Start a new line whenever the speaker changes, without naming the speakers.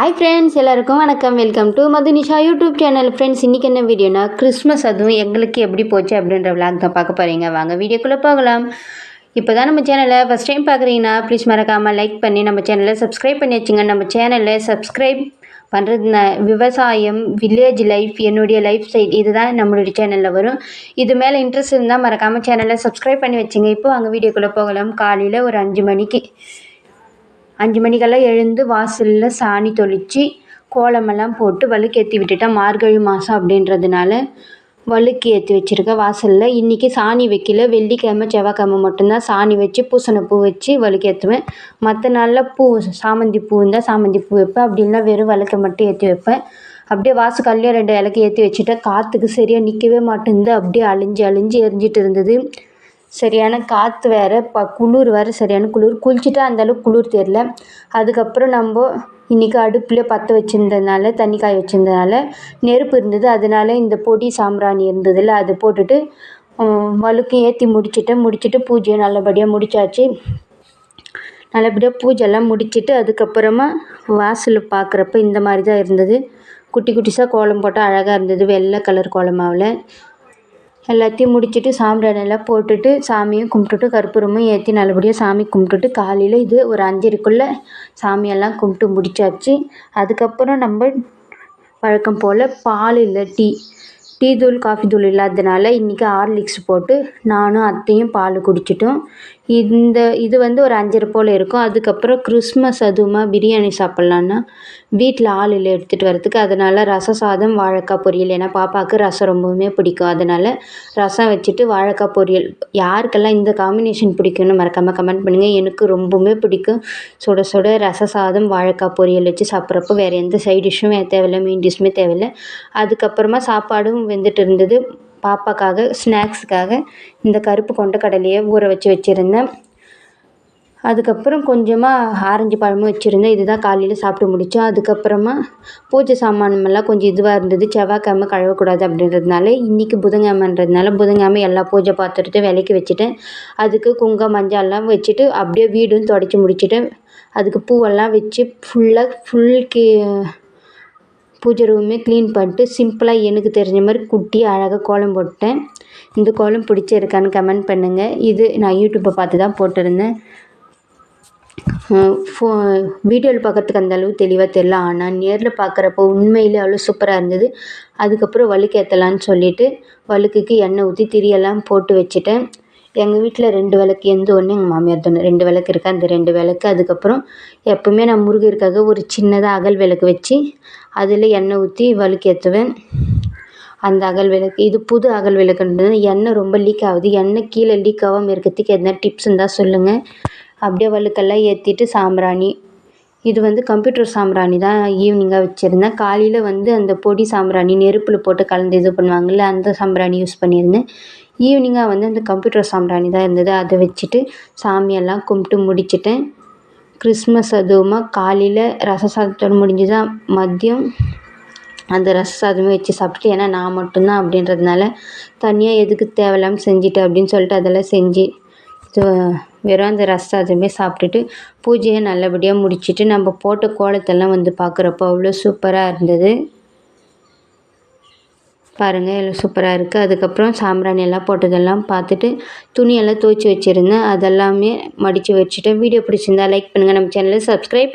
Hi friends எல்லாருக்கும் வணக்கம். Welcome to Madhunisha YouTube channel friends இன்றைக்கி என்ன வீடியோனா கிறிஸ்மஸ் அதுவும் எங்களுக்கு எப்படி போச்சு அப்படின்ற விளாக் தான் பார்க்க போகிறீங்க வாங்க வீடியோக்குள்ளே போகலாம். இப்போ தான் நம்ம சேனலை ஃபஸ்ட் டைம் பார்க்குறீங்கன்னா ப்ளீஸ் மறக்காமல் லைக் பண்ணி நம்ம சேனலை சப்ஸ்கிரைப் பண்ணி வச்சுங்க. நம்ம சேனலில் சப்ஸ்கிரைப் பண்ணுறது விவசாயம் வில்லேஜ் லைஃப் என்னுடைய லைஃப் ஸ்டைல் இதுதான் நம்மளுடைய சேனலில் வரும். இது மேலே இன்ட்ரெஸ்ட் இருந்தால் மறக்காமல் சேனலை சப்ஸ்கிரைப் பண்ணி வச்சுங்க. இப்போ அங்கே வீடியோக்குள்ளே போகலாம். காலையில் ஒரு அஞ்சு மணிக்கு. அஞ்சு மணிக்கெல்லாம் எழுந்து வாசலில் சாணி தொளித்து கோலமெல்லாம் போட்டு வழுக்கு ஏற்றி விட்டுட்டேன் மார்கழி மாதம் அப்படின்றதுனால வழுக்கு ஏற்றி வச்சுருக்கேன் வாசலில். இன்றைக்கி சாணி வைக்கல. வெள்ளிக்கிழமை செவ்வாய்க்கிழமை மட்டும்தான் சாணி வச்சு பூசணை பூ வச்சு வழுக்கு ஏற்றுவேன் மற்ற நாளில் பூ சாமந்தி பூ இருந்தால் சாமந்தி பூ வைப்பேன். அப்படி இல்லைனா வெறும் விளக்க மட்டும் ஏற்றி வைப்பேன். அப்படியே வாசக்கால்லையும் ரெண்டு இலக்கு ஏற்றி வச்சுட்டேன் காற்றுக்கு சரியாக நிற்கவே மாட்டேங்குது. அப்படியே அழிஞ்சு அழிஞ்சு எரிஞ்சிட்டு இருந்தது. சரியான காற்று வேறு ப குளிர் வேறு சரியான குளிர். குளிச்சுட்டா அந்தளவுக்கு குளிர் தெரில அதுக்கப்புறம் நம்ம இன்றைக்கி அடுப்பில் பற்ற வச்சுருந்ததுனால தண்ணி காய வச்சுருந்ததுனால நெருப்பு இருந்தது. அதனால இந்த பொடி சாம்பிராணி இருந்ததில்ல அதை போட்டுட்டு வழுக்கு ஏற்றி முடிச்சுட்டேன். முடிச்சுட்டு பூஜையை நல்லபடியாக முடித்தாச்சு நல்லபடியாக பூஜைலாம் முடிச்சுட்டு அதுக்கப்புறமா வாசல் பார்க்குறப்ப இந்த மாதிரி தான் இருந்தது. குட்டி குட்டிஸாக கோலம் போட்டால் அழகாக இருந்தது. வெள்ளை கலர் கோலமாவில் எல்லாத்தையும் முடிச்சுட்டு சாம்பிராணியெல்லாம் போட்டுட்டு சாமியும் கும்பிட்டுட்டு கற்பூரமும் ஏற்றி நல்லபடியாக சாமி கும்பிட்டுட்டு காலையில் இது ஒரு அஞ்சரைக்குள்ளே சாமியெல்லாம் கும்பிட்டு முடிச்சாச்சு. அதுக்கப்புறம் நம்ம வழக்கம் போல் பால் இல்லை டீ. டீ தூள் காஃபி தூள் இல்லாததுனால இன்றைக்கி ஹார்லிக்ஸ் போட்டு நானும் அத்தையும் பால் குடிச்சிட்டோம். இந்த இது வந்து ஒரு அஞ்சரை போல் இருக்கும். அதுக்கப்புறம் கிறிஸ்மஸ் அதுவுமா பிரியாணி சாப்பிட்லான்னா வீட்டில் ஆள் இல்லை எடுத்துகிட்டு வரதுக்கு அதனால் ரசம் சாதம் வாழைக்காய் பொரியல். ஏன்னா பாப்பாவுக்கு ரசம் ரொம்பவுமே பிடிக்கும். அதனால் ரசம் வச்சுட்டு வாழைக்காய் பொரியல். யாருக்கெல்லாம் இந்த காம்பினேஷன் பிடிக்கும்னு மறக்காமல் கமெண்ட் பண்ணுங்கள் எனக்கு ரொம்பவுமே பிடிக்கும். சுட சுட ரச சாதம் வாழைக்காய் பொரியல் வச்சு சாப்பிட்றப்போ வேறு எந்த சைட் டிஷ்ஷும் தேவையில்லை. மெயின் டிஷ்ஷுமே தேவையில்லை. அதுக்கப்புறமா சாப்பாடும் வெந்துட்டு இருந்தது. பாப்பாக்காக ஸ்நாக்ஸுக்காக இந்த கருப்பு கொண்ட கடலையை ஊற வச்சு வச்சுருந்தேன். அதுக்கப்புறம் கொஞ்சமாக ஆரஞ்சு பழமும் வச்சுருந்தேன். இதுதான் காலையில் சாப்பிட்டு முடித்தோம் அதுக்கப்புறமா பூஜை சாமானமெல்லாம் கொஞ்சம் இதுவாக இருந்தது. செவ்வாய்க்கிழமை கழுவக்கூடாது அப்படின்றதுனால இன்றைக்கி புதன்கிழமன்றதுனால புதன்கிழமை எல்லா பூஜை பாத்திரத்தையும் விளக்கி வச்சுட்டேன். அதுக்கு குங்குமம் மஞ்சள்லாம் வச்சுட்டு அப்படியே வீடும் தொடச்சி முடிச்சுட்டு அதுக்கு பூவெல்லாம் வச்சு ஃபுல்லாக ஃபுல் கே பூஜை ரூமே க்ளீன் பண்ணிட்டு சிம்பிளாக எனக்கு தெரிஞ்ச மாதிரி குட்டியாக அழகாக கோலம் போட்டேன். இந்த கோலம் பிடிச்சிருக்கான்னு கமெண்ட் பண்ணுங்கள் இது நான் யூடியூப்பை பார்த்து தான் போட்டிருந்தேன். ஃபோ வீடியோவில் பார்க்குறதுக்கு அந்த தெளிவாக தெரில ஆனால் நேரில் பார்க்குறப்போ உண்மையிலே அவ்வளோ சூப்பராக இருந்தது. அதுக்கப்புறம் வழுக்கு ஏற்றலான்னு சொல்லிவிட்டு வழுக்குக்கு எண்ணெய் ஊற்றி திரியெல்லாம் போட்டு வச்சுட்டேன். எங்கள் வீட்டில் ரெண்டு விளக்கு எந்த ஒன்று எங்கள் மாமியார் ஒன்று ரெண்டு விளக்கு இருக்குது அந்த ரெண்டு விளக்கு அதுக்கப்புறம் எப்போவுமே நான் முருகருக்காக ஒரு சின்னதாக அகல் விளக்கு வச்சு அதில் எண்ணெய் ஊற்றி வழுக்கு ஏற்றுவேன் அந்த அகல் விளக்கு இது புது அகல் விளக்குன்றது. எண்ணெய் ரொம்ப லீக் ஆகுது. எண்ணெய் கீழே லீக் ஆகாமல் இருக்கிறதுக்கு எதனா டிப்ஸ் இருந்தால் சொல்லுங்கள் அப்படியே வழுக்கெல்லாம் ஏற்றிட்டு சாம்பிராணி இது வந்து கம்ப்யூட்டர் சாம்பிராணி தான் ஈவினிங்காக வச்சுருந்தேன். காலையில் வந்து அந்த பொடி சாம்பிராணி நெருப்பில் போட்டு கலந்து இது பண்ணுவாங்கள்ல அந்த சாம்பிராணி யூஸ் பண்ணியிருந்தேன். ஈவினிங்காக வந்து அந்த கம்ப்யூட்டர் சாம்பிராணி தான் இருந்தது. அதை வச்சுட்டு சாமியெல்லாம் கும்பிட்டு முடிச்சுட்டேன். கிறிஸ்மஸ் அதுவுமா காலையில் ரச சாதத்தோடு முடிஞ்சுதான் மதியம் அந்த ரச சாதமே வச்சு சாப்பிட்டுட்டு ஏன்னா நான் மட்டும்தான் அப்படின்றதுனால தனியாக எதுக்கு தேவையில்லாமல் செஞ்சுட்டு அப்படின்னு சொல்லிட்டு அதெல்லாம் செஞ்சு வெறும் அந்த ரசம் சாதமே சாப்பிட்டுட்டு பூஜையை நல்லபடியாக முடிச்சுட்டு நம்ம போட்ட கோலத்தெல்லாம் வந்து பார்க்குறப்போ அவ்வளோ சூப்பராக இருந்தது. பாருங்கள் எல்லாம் சூப்பராக இருக்குது அதுக்கப்புறம் சாம்பிராணி எல்லாம் போட்டதெல்லாம் பார்த்துட்டு துணியெல்லாம் துவச்சி வச்சுருந்தேன். அதெல்லாமே மடித்து வச்சுட்டேன் வீடியோ பிடிச்சிருந்தா லைக் பண்ணுங்கள் நம்ம சேனலை சப்ஸ்கிரைப்